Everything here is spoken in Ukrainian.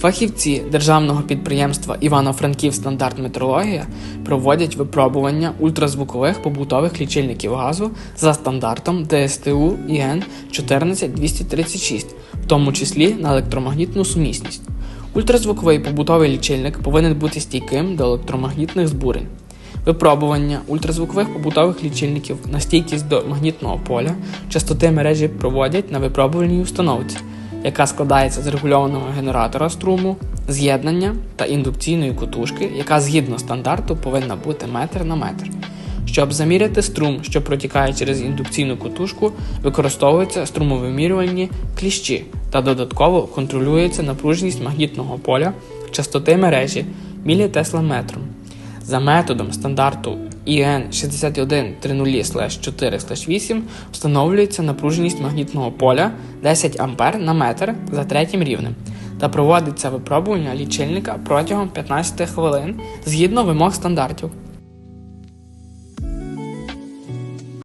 Фахівці державного підприємства Івано-Франків стандарт метрологія проводять випробування ультразвукових побутових лічильників газу за стандартом ДСТУ ІН 14236, в тому числі на електромагнітну сумісність. Ультразвуковий побутовий лічильник повинен бути стійким до електромагнітних збурень. Випробування ультразвукових побутових лічильників на стійкість до магнітного поля частоти мережі проводять на випробувальній установці, яка складається з регульованого генератора струму, з'єднання та індукційної кутушки, яка згідно стандарту повинна бути метр на метр. Щоб заміряти струм, що протікає через індукційну кутушку, використовуються струмовимірювальні кліщі та додатково контролюється напруженість магнітного поля частоти мережі мілітесламетром. За методом стандарту IN 6130-4-8 встановлюється напруженість магнітного поля 10 А на метр за третім рівнем та проводиться випробування лічильника протягом 15 хвилин згідно вимог стандартів.